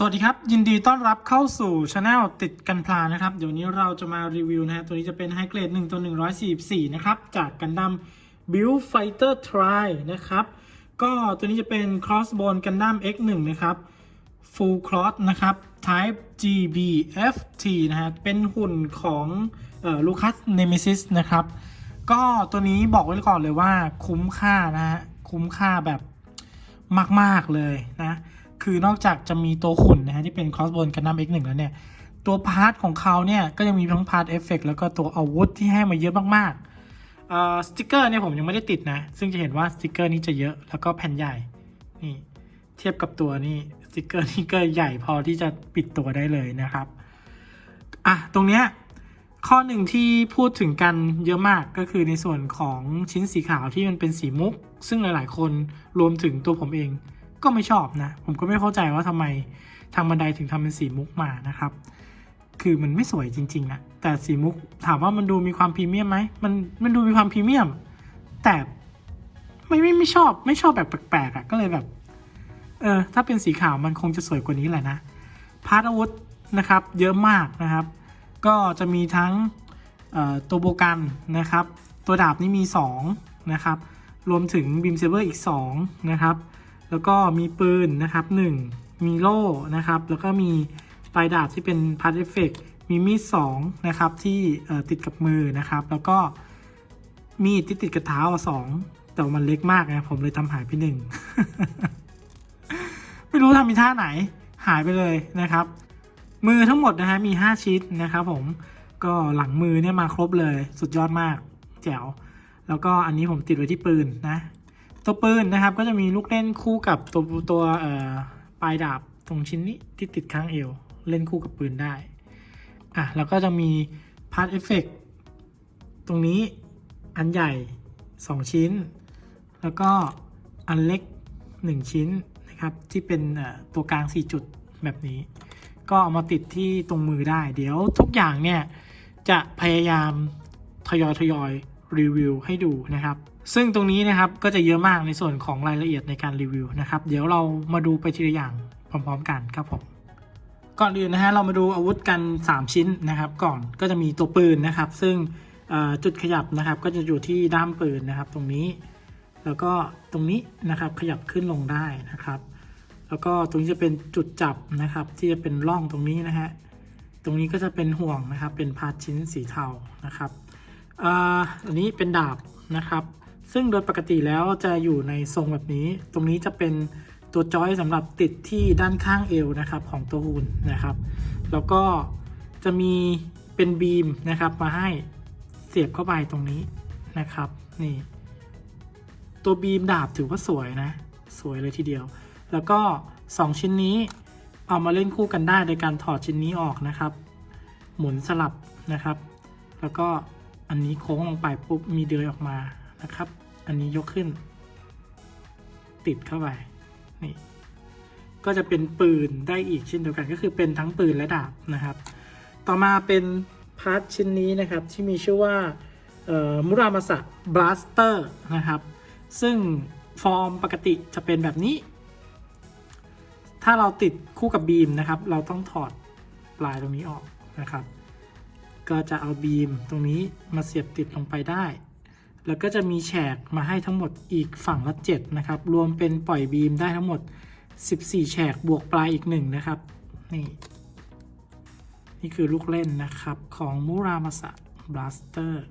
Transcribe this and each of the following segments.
สวัสดีครับ ยินดีต้อนรับเข้าสู่ช anel ติดกันพลานะครับ เดี๋ยวนี้เราจะมารีวิวนะฮะตัวนี้จะเป็นไฮเกรด1ตัว 144 นะครับ จากกันดั้ม Build Fighter Try นะครับ ก็ตัวนี้จะเป็น Crossbone Gundam X1 นะครับ Full Cross นะครับ Type GBFT นะฮะเป็นหุ่นของลูคัสเนมิซิสนะครับ ก็ตัวนี้บอกไว้ก่อนเลยว่าคุ้มค่านะฮะคุ้มค่าแบบมาก ๆ เลยนะ คือนอกจากจะมีตัวหุ่นนะฮะที่เป็น Crossbone Gundam X1 แล้วเนี่ย ตัวพาร์ทของเขาเนี่ย ก็ยังมีทั้งพาร์ทเอฟเฟกแล้วก็ตัวอาวุธที่ให้มาเยอะมากๆเอ่อสติกเกอร์เนี่ยผมยังไม่ได้ติดนะ ซึ่งจะเห็นว่าสติกเกอร์นี้จะเยอะแล้วก็แผ่นใหญ่นี่เทียบกับตัวนี่สติกเกอร์นี่ก็ใหญ่พอที่จะปิดตัวได้เลยนะครับอะตรงเนี้ยข้อหนึ่งที่พูดถึงกันเยอะมากก็คือในส่วนของชิ้นสีขาวที่มันเป็นสีมุก ซึ่งหลาย ๆ คนรวมถึงตัวผมเอง ก็ไม่ชอบนะ ผมก็ไม่เข้าใจว่าทำไมทางบันไดถึงทำเป็นสีมุกมานะครับ คือมันไม่สวยจริงๆนะแต่สีมุกถามว่ามันดูมีความพรีเมียมไหมมันมันดูมีความพรีเมียม แต่ไม่ไม่ไม่ชอบไม่ชอบแบบแปลกๆอะ่ะก็เลยแบบ เออถ้าเป็นสีขาวมันคงจะสวยกว่านี้แหละนะพาร์ทอาวุธนะครับ เยอะมากนะครับ ก็จะมีทั้งตัวโบกันนะครับ ตัวดาบนี่มี 2 นะครับ รวมถึงบีมเซเบอร์อีก 2 นะครับ แล้วก็มีปืนนะครับ 1 มีโล่นะครับ แล้วก็มีปลายดาบที่เป็นพาร์ทเอฟเฟกมีมีด2นะครับที่ติดกับมือนะครับ แล้วก็มีดที่ติดกับเท้าสองแต่ว่ามันเล็กมากนะผมเลยทำหายไปหนึ่งไม่รู้ทำมีท่าไหนหายไปเลยนะครับ มือทั้งหมดนะฮะมี 5 ชิ้นนะครับผมก็หลังมือเนี่ยมาครบเลยสุดยอดมากแจ๋วแล้วก็อันนี้ผมติดไว้ที่ปืนนะ ตัวปืนนะครับก็จะมีลูกเล่นคู่กับตัวตัวปลายดาบตรงชิ้นนี้ที่ติดข้างเอว เล่นคู่กับปืนได้อะแล้วก็จะมีพาร์ทเอฟเฟกตรงนี้อันใหญ่ 2 ชิ้น แล้วก็อันเล็ก 1 ชิ้นนะครับที่เป็นตัวกลาง 4 จุดแบบนี้ ก็เอามาติดที่ตรงมือได้ เดี๋ยวทุกอย่างเนี่ยจะพยายามทยอยทยอยรีวิวให้ดูนะครับ ซึ่งตรงนี้นะครับก็จะเยอะมากในส่วนของรายละเอียดในการรีวิวนะครับ เดี๋ยวเรามาดูไปทีละอย่างพร้อมๆกันครับผมก่อนอื่นนะฮะเรามาดูอาวุธกัน 3 ชิ้นนะครับ ก่อนก็จะมีตัวปืนนะครับ ซึ่งจุดขยับนะครับ ก็จะอยู่ที่ด้ามปืนนะครับ ตรงนี้ แล้วก็ตรงนี้นะครับขยับขึ้นลงได้นะครับ แล้วก็ตรงนี้จะเป็นจุดจับนะครับ ที่จะเป็นร่องตรงนี้นะฮะตรงนี้ก็จะเป็นห่วงนะครับ เป็นพาร์ทชิ้นสีเทานะครับออันนี้เป็นดาบนะครับ ซึ่งโดยปกติแล้วจะอยู่ในทรงแบบนี้ ตรงนี้จะเป็นตัวจอยสำหรับติดที่ด้านข้างเอวนะครับของตัวหุ่นนะครับ แล้วก็จะมีเป็นบีมนะครับมาให้เสียบเข้าไปตรงนี้นะครับนี่ตัวบีมดาบถือว่าสวยนะ สวยเลยทีเดียว แล้วก็ 2 ชิ้นนี้เอามาเล่นคู่กันได้โดยการถอดชิ้นนี้ออกนะครับ หมุนสลับนะครับ แล้วก็อันนี้โค้งลงไปปุ๊บมีเดือยออกมา นะครับ อันนี้ยกขึ้น ติดเข้าไปนี่ก็จะเป็นปืนได้อีกเช่นเดียวกันก็คือเป็นทั้งปืนและดาบนะครับ ต่อมาเป็นพาร์ทชิ้นนี้นะครับที่มีชื่อว่ามุรามาสะบลัสเตอร์นะครับ ซึ่งฟอร์มปกติจะเป็นแบบนี้ ถ้าเราติดคู่กับบีมนะครับ เราต้องถอดปลายตรงนี้ออกนะครับ ก็จะเอาบีมตรงนี้มาเสียบติดลงไปได้ แล้วก็จะมีแฉกมาให้ทั้งหมดอีกฝั่งละ 7 นะครับ รวมเป็นปล่อยบีมได้ทั้งหมด 14 แฉกบวกปลายอีก 1 นะครับ นี่ นี่คือลูกเล่นนะครับของมูรามาสะบลัสเตอร์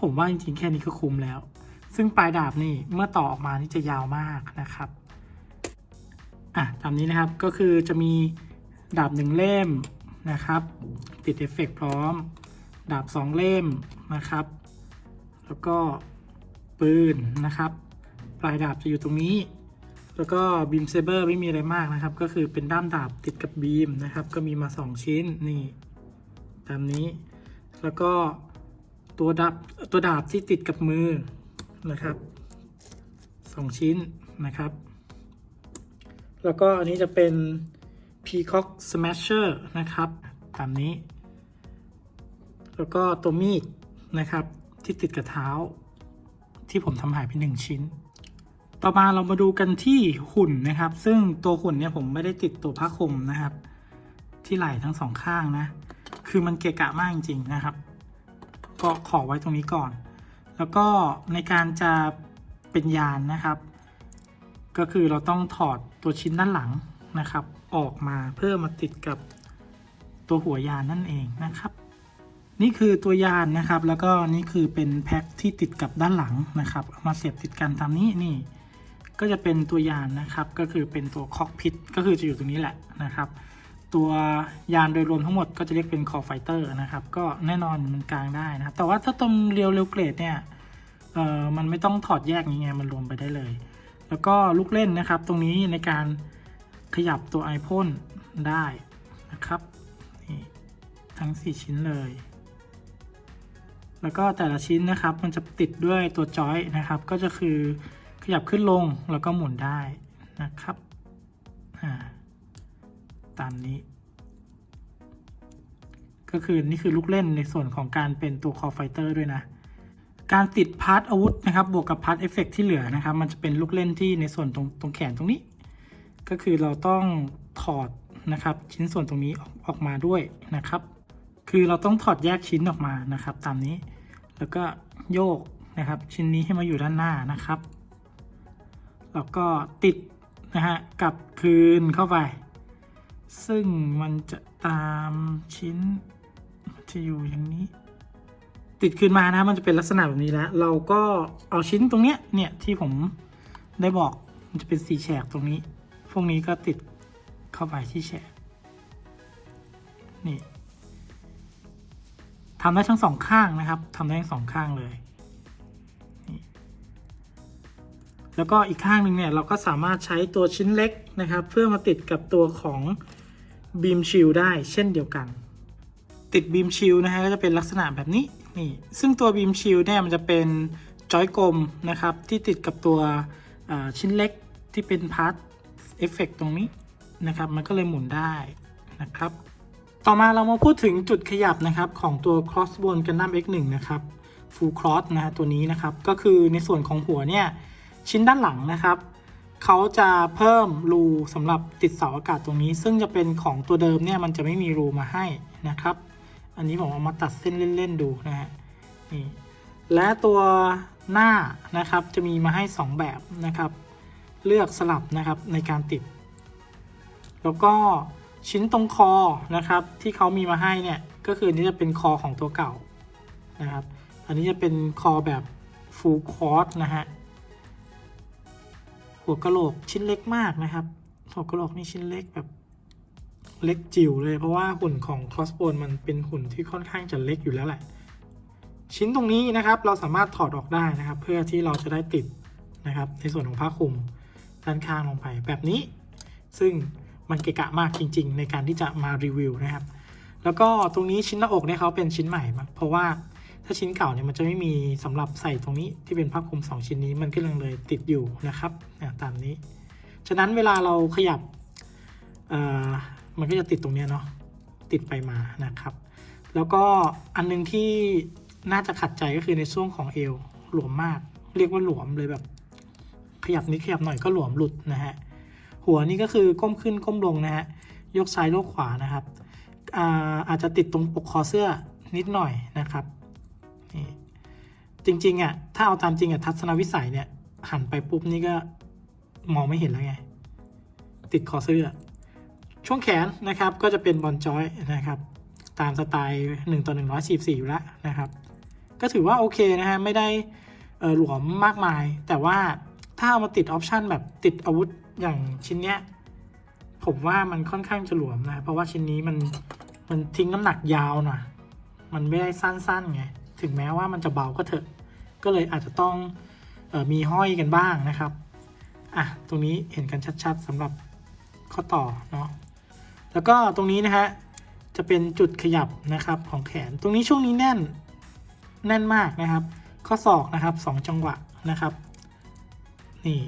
ผมว่าจริงๆแค่นี้ก็คุ้มแล้ว ซึ่งปลายดาบนี่เมื่อต่อออกมานี่จะยาวมากนะครับ อะตามนี้นะครับก็คือจะมีดาบหนึ่งเล่มนะครับ ติดเอฟเฟกต์พร้อม ดาบสองเล่มนะครับ แล้วก็ปืนนะครับ ปลายดาบจะอยู่ตรงนี้ แล้วก็บีมเซเบอร์ไม่มีอะไรมากนะครับ ก็คือเป็นด้ามดาบติดกับบีมนะครับ ก็มีมา 2 ชิ้นนี่ตามนี้ แล้วก็ตัวดาบตัวดาบที่ติดกับมือนะครับ 2 ชิ้นนะครับ แล้วก็อันนี้จะเป็น Peacock Smasher นะครับ ตามนี้ แล้วก็ตัวมีดนะครับ ที่ติดกับเท้า ที่ผมทำหายไปหนึ่งชิ้น ต่อมาเรามาดูกันที่หุ่นนะครับ ซึ่งตัวหุ่นเนี่ยผมไม่ได้ติดตัวผ้าคลุมนะครับ ที่ไหล่ทั้งสองข้างนะ คือมันเกะกะมากจริงๆนะครับ ก็ขอไว้ตรงนี้ก่อน แล้วก็ในการจะเป็นยานนะครับ ก็คือเราต้องถอดตัวชิ้นด้านหลังนะครับ ออกมาเพื่อมาติดกับตัวหัวยานนั่นเองนะครับ นี่คือตัวยานนะครับ แล้วก็นี่คือเป็นแพ็คที่ติดกับด้านหลังนะครับเอามาเสียบติดกันตามนี้นี่ ก็จะเป็นตัวยานนะครับ ก็คือเป็นตัวคอกพิทก็คือจะอยู่ตรงนี้แหละนะครับ ตัวยานโดยรวมทั้งหมดก็จะเรียกเป็นคอไฟเตอร์นะครับ ก็แน่นอนมันกลางได้นะครับ แต่ว่าถ้าตรงเรียวเร็วเกรดเนี่ยเอ่อมันไม่ต้องถอดแยกอย่างเงี้ยมันรวมไปได้เลย แล้วก็ลูกเล่นนะครับ ตรงนี้ในการขยับตัวไอพ่นได้นะครับนี่ทั้ง 4 ชิ้นเลย แล้วก็แต่ละชิ้นนะครับมันจะติดด้วยตัวจอยนะครับ ก็จะคือขยับขึ้นลงแล้วก็หมุนได้นะครับตามนี้ ก็คือนี่คือลูกเล่นในส่วนของการเป็นตัวคอไฟเตอร์ด้วยนะการติดพาร์ทอาวุธนะครับ บวกกับพาร์ทเอฟเฟกที่เหลือนะครับ มันจะเป็นลูกเล่นที่ในส่วนตรงตรงแขนตรงนี้ ก็คือเราต้องถอดนะครับ ชิ้นส่วนตรงนี้ออกออกมาด้วยนะครับ คือเราต้องถอดแยกชิ้นออกมานะครับ ตามนี้ แล้วก็โยกนะครับ ชิ้นนี้ให้มาอยู่ด้านหน้านะครับ แล้วก็ติดนะฮะกลับคืนเข้าไป ซึ่งมันจะตามชิ้นมันจะอยู่อย่างนี้ ติดคืนมานะมันจะเป็นลักษณะแบบนี้แล้ว เราก็เอาชิ้นตรงเนี้ยเนี่ยที่ผมได้บอกมันจะเป็นสีแฉกตรงนี้ พวกนี้ก็ติดเข้าไปที่แฉกนี่ ทำได้ทั้งสองข้างนะครับทำได้ทั้งสองข้างเลย แล้วก็อีกข้างหนึ่งเนี่ยเราก็สามารถใช้ตัวชิ้นเล็กนะครับ เพื่อมาติดกับตัวของบีมชิลได้เช่นเดียวกัน ติดบีมชิลนะฮะก็จะเป็นลักษณะแบบนี้นี่ซึ่งตัวบีมชิลเนี่ยมันจะเป็นจอยกลมนะครับ ที่ติดกับตัวชิ้นเล็กที่เป็นพาร์ทเอฟเฟกตรงนี้นะครับ มันก็เลยหมุนได้นะครับ ต่อมาเรามาพูดถึงจุดขยับนะครับของตัว Crossbone Gundam X1 นะครับ Full Cross นะฮะตัวนี้นะครับ ก็คือในส่วนของหัวเนี่ยชิ้นด้านหลังนะครับเขาจะเพิ่มรูสำหรับติดเสาอากาศตรงนี้ ซึ่งจะเป็นของตัวเดิมเนี่ยมันจะไม่มีรูมาให้นะครับ อันนี้ผมเอามาตัดเส้นเล่นๆดูนะฮะนี่และตัวหน้านะครับจะมีมาให้ 2 แบบนะครับ เลือกสลับนะครับในการติด แล้วก็ ชิ้นตรงคอนะครับที่เขามีมาให้เนี่ยก็คือนี้จะเป็นคอของตัวเก่านะครับ อันนี้จะเป็นคอแบบ full cross นะฮะหัวกะโหลกชิ้นเล็กมากนะครับหัวกะโหลกนี่ชิ้นเล็กแบบเล็กจิ๋วเลยเพราะว่าหุ่นของ crossbone มันเป็นหุ่นที่ค่อนข้างจะเล็กอยู่แล้วแหละ ชิ้นตรงนี้นะครับเราสามารถถอดออกได้นะครับ เพื่อที่เราจะได้ติดนะครับในส่วนของผ้าคลุมด้านข้างลงไปแบบนี้ ซึ่ง มันเกะกะมากจริง ๆ ในการที่จะมารีวิวนะครับ แล้วก็ตรงนี้ชิ้นหน้าอกเนี่ยเขาเป็นชิ้นใหม่มาเพราะว่าถ้าชิ้นเก่าเนี่ยมันจะไม่มีสำหรับใส่ตรงนี้ที่เป็นผ้าคลุม 2 ชิ้นนี้มันก็ยังเลยติดอยู่นะครับอ่าตามนี้ ฉะนั้นเวลาเราขยับมันก็จะติดตรงนี้เนาะติดไปมานะครับ แล้วก็อันนึงที่น่าจะขัดใจก็คือในช่วงของเอวหลวมมาก เรียกว่าหลวมเลยแบบ ขยับนิดขยับหน่อยก็หลวมหลุดนะฮะ หัวนี่ก็คือก้มขึ้นก้มลงนะฮะยกซ้ายยกขวานะครับอาอาจจะติดตรงปกคอเสื้อนิดหน่อยนะครับนี่จริงๆอะถ้าเอาตามจริงอะทัศนวิสัยเนี่ยหันไปปุ๊บนี่ก็มองไม่เห็นแล้วไง ติดคอเสื้อ ช่วงแขนนะครับก็จะเป็นบอลจอยนะครับ ตามสไตล์1ต่อ144 อยู่แล้วนะครับ ก็ถือว่าโอเคนะฮะไม่ได้หลวมมากมาย แต่ว่าถ้าเอามาติดออปชันแบบติดอาวุธ อย่างชิ้นเนี้ยผมว่ามันค่อนข้างจะหลวมนะ เพราะว่าชิ้นนี้มันมันทิ้งน้ำหนักยาวหน่อยมันไม่ได้สั้นๆไงถึงแม้ว่ามันจะเบาก็เถอะ ก็เลยอาจจะต้องออมีห้อยกันบ้างนะครับอะตรงนี้เห็นกันชัดๆสำหรับข้อต่อเนาะแล้วก็ตรงนี้นะฮะจะเป็นจุดขยับนะครับของแขน ตรงนี้ช่วงนี้แน่นแน่นมากนะครับ ข้อศอกนะครับสองจังหวะนะครับ นี่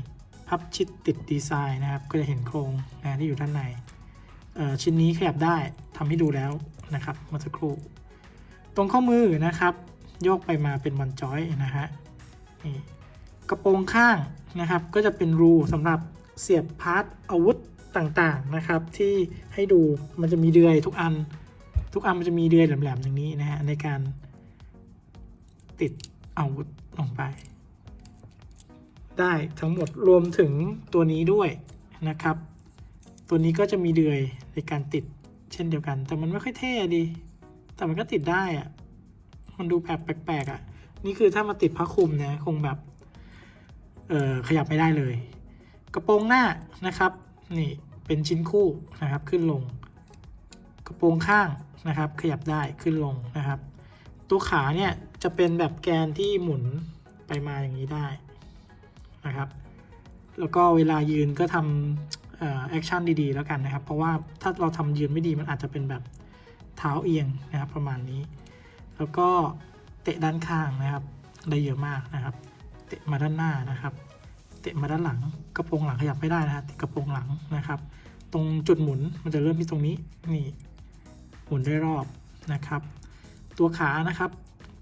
พับชิดติดดีไซน์นะครับ ก็จะเห็นโครงนะที่อยู่ด้านในชิ้นนี้ขยับได้ทำให้ดูแล้วนะครับเมื่อสักครู่ ตรงข้อมือนะครับ โยกไปมาเป็นบอลจอยนะฮะนี่กระโปรงข้างนะครับ ก็จะเป็นรูสำหรับเสียบพาร์ทอาวุธต่างๆนะครับ ที่ให้ดูมันจะมีเดือยทุกอัน ทุกอันมันจะมีเดือยแหลมๆอย่างนี้นะฮะในการติดอาวุธลงไป ได้ทั้งหมดรวมถึงตัวนี้ด้วยนะครับ ตัวนี้ก็จะมีเดือยในการติดเช่นเดียวกัน แต่มันไม่ค่อยเท่ดี แต่มันก็ติดได้อะมันดูแบบแปลกๆอะนี่คือถ้ามาติดผ้าคลุมเนี่ยคงแบบ เออขยับไม่ได้เลย กระโปรงหน้านะครับ นี่เป็นชิ้นคู่นะครับขึ้นลง กระโปรงข้างนะครับ ขยับได้ขึ้นลงนะครับ ตัวขาเนี่ยจะเป็นแบบแกนที่หมุนไปมาอย่างนี้ได้ นะครับ แล้วก็เวลายืนก็ทำแอคชั่นดีๆ แล้วกันนะครับ เพราะว่าถ้าเราทำยืนไม่ดีมันอาจจะเป็นแบบเท้าเอียงนะครับประมาณนี้ แล้วก็เตะด้านข้างนะครับได้เยอะมากนะครับ เตะมาด้านหน้านะครับเตะมาด้านหลังกระโปรงหลังขยับไม่ได้นะฮะติดกระโปรงหลังนะครับ ตรงจุดหมุนมันจะเริ่มที่ตรงนี้นี่หมุนได้รอบนะครับ ตัวขานะครับ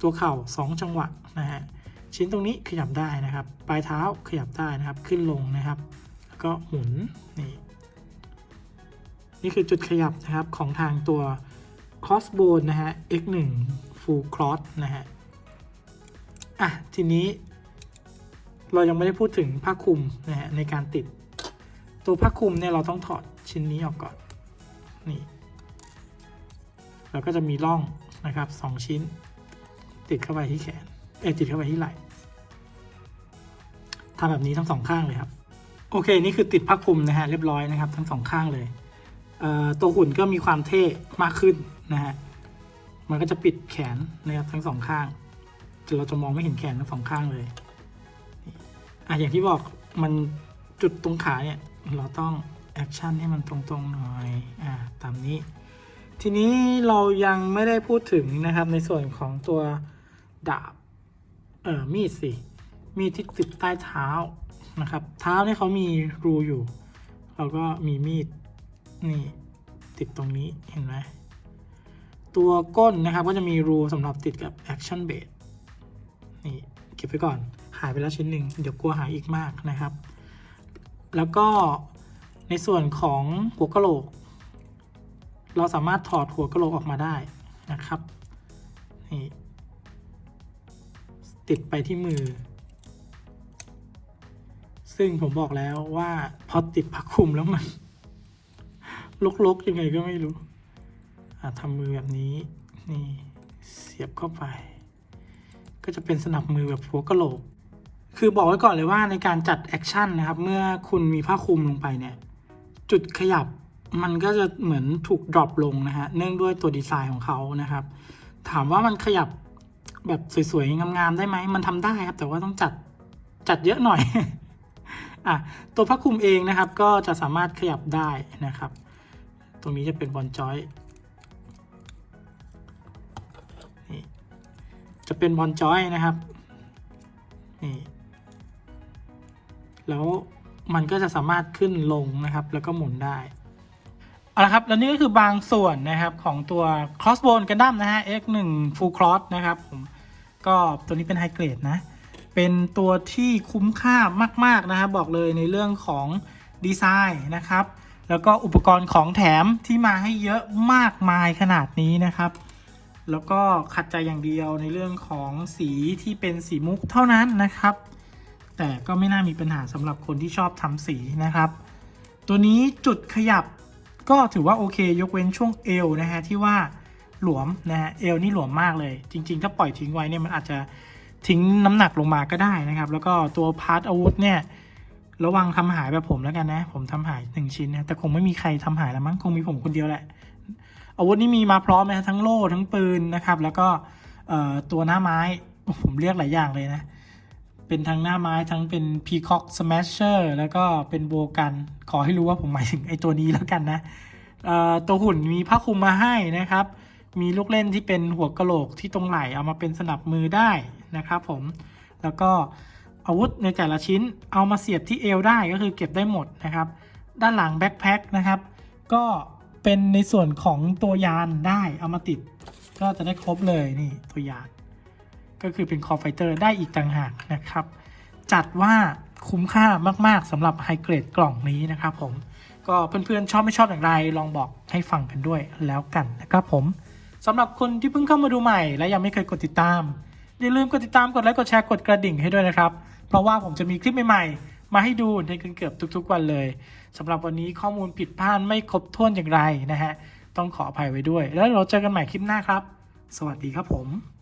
ตัวเข่า 2 จังหวะนะฮะ ชิ้นตรงนี้ขยับได้นะครับ ปลายเท้าขยับได้นะครับ ขึ้นลงนะครับ แล้วก็หมุนนี่นี่คือจุดขยับนะครับของทางตัว crossbone นะฮะ x1 full cross นะฮะ อะ ทีนี้ เรายังไม่ได้พูดถึงผ้าคลุมนะฮะในการติด ตัวผ้าคลุมเนี่ยเราต้องถอดชิ้นนี้ออกก่อน นี่แล้วก็จะมีร่องนะครับสองชิ้น ติดเข้าไปที่แขน เอยติดเข้าไปที่ไหล่ทำแบบนี้ทั้งสองข้างเลยครับ โอเค นี่คือติดผ้าคลุมนะฮะเรียบร้อยนะครับ ทั้งสองข้างเลยเตัวหุ่นก็มีความเท่มากขึ้นนะฮะ มันก็จะปิดแขนนะครับทั้งสองข้างจนเราจะมองไม่เห็นแขนทั้งสองข้างเลยอะอย่างที่บอกมันจุดตรงขาเนี่ยเราต้องแอคชั่นให้มันตรงๆหน่อยอ่าตามนี้ ทีนี้เรายังไม่ได้พูดถึงนะครับในส่วนของตัวดาบ เออมีดสิมีดที่ติดใต้เท้านะครับ เท้าเนี่ยเขามีรูอยู่เราก็มีมีดนี่ติดตรงนี้เห็นไหมตัวก้นนะครับก็จะมีรูสำหรับติดกับ action b a s นี่เก็บไว้ก่อน หายไปแล้วชิ้นหนึ่งเดี๋ยวกลัวหายอีกมากนะครับ แล้วก็ในส่วนของหัวกะโหลก เราสามารถถอดหัวกะโหลกออกมาได้นะครับนี่ ติดไปที่มือ ซึ่งผมบอกแล้วว่าพอติดผ้าคลุมแล้วมันลกๆยังไงก็ไม่รู้ทำมือแบบนี้นี่เสียบเข้าไป ก็จะเป็นสนับมือแบบหัวกะโหลก คือบอกไว้ก่อนเลยว่าในการจัดแอคชั่นนะครับ เมื่อคุณมีผ้าคลุมลงไปเนี่ย จุดขยับมันก็จะเหมือนถูกดรอปลงนะฮะ เนื่องด้วยตัวดีไซน์ของเขานะครับ ถามว่ามันขยับ แบบสวยๆ งามๆ ได้ไหม มันทำได้ครับ แต่ว่าต้องจัดจัดเยอะหน่อยอะตัวผ้าคลุมเองนะครับ ก็จะสามารถขยับได้นะครับ ตรงนี้จะเป็นบอลจอยนี่จะเป็นบอลจอยนะครับนี่แล้วมันก็จะสามารถขึ้นลงนะครับ แล้วก็หมุนได้ เอาละครับ แล้วนี่ก็คือบางส่วนนะครับของตัว crossbone Gundam นะฮะ X1 full cross นะครับผมก็ตัวนี้เป็นไฮเกรดนะ เป็นตัวที่คุ้มค่ามาก ๆ นะครับบอกเลยในเรื่องของดีไซน์นะครับ แล้วก็อุปกรณ์ของแถมที่มาให้เยอะมากมายขนาดนี้นะครับ แล้วก็ขัดใจอย่างเดียวในเรื่องของสีที่เป็นสีมุกเท่านั้นนะครับ แต่ก็ไม่น่ามีปัญหาสำหรับคนที่ชอบทำสีนะครับ ตัวนี้จุดขยับ ก็ถือว่าโอเคยกเว้นช่วงเอวนะฮะที่ว่าหลวมนะฮะเอวนี่หลวมมากเลย จริง ๆ ถ้าปล่อยทิ้งไว้เนี่ยมันอาจจะทิ้งน้ำหนักลงมาก็ได้นะครับ แล้วก็ตัวพาร์ทอาวุธเนี่ยระวังทำหายแบบผมแล้วกันนะ ผมทำหายหนึ่งชิ้นนะแต่คงไม่มีใครทำหายแล้วมั้งคงมีผมคนเดียวแหละ อาวุธนี่มีมาพร้อมนะทั้งโล่ทั้งปืนนะครับ แล้วก็ตัวหน้าไม้ผมเรียกหลายอย่างเลยนะ เป็นทั้งหน้าไม้ทั้งเป็น Peacock Smasher แล้วก็เป็นโบกัน ขอให้รู้ว่าผมหมายถึงไอ้ตัวนี้แล้วกันนะตัวหุ่นมีผ้าคลุมมาให้นะครับ มีลูกเล่นที่เป็นหัวกะโหลกที่ตรงไหล่เอามาเป็นสนับมือได้นะครับผม แล้วก็อาวุธในแต่ละชิ้นเอามาเสียบที่เอวได้ก็คือเก็บได้หมดนะครับ ด้านหลังแบ็คแพ็คนะครับ ก็เป็นในส่วนของตัวยานได้เอามาติด ก็จะได้ครบเลยนี่ตัวยาน ก็คือเป็นคอไฟเตอร์ได้อีกต่างหากนะครับ จัดว่าคุ้มค่ามาก ๆสำหรับไฮเกรดกล่องนี้นะครับผมก็เพื่อนๆชอบไม่ชอบอย่างไร ลองบอกให้ฟังกันด้วยแล้วกันนะครับผมสำหรับคนที่เพิ่งเข้ามาดูใหม่ และยังไม่เคยกดติดตามอย่าลืมกดติดตามกดไลค์กดแชร์กดกระดิ่งให้ด้วยนะครับ เพราะว่าผมจะมีคลิปใหม่ๆ มาให้ดูในเกือบทุกๆวันเลยสำหรับวันนี้ข้อมูลผิดพลาดไม่ครบถ้วนอย่างไรนะฮะต้องขออภัยไว้ด้วย แล้วเราเจอกันใหม่คลิปหน้าครับ สวัสดีครับผม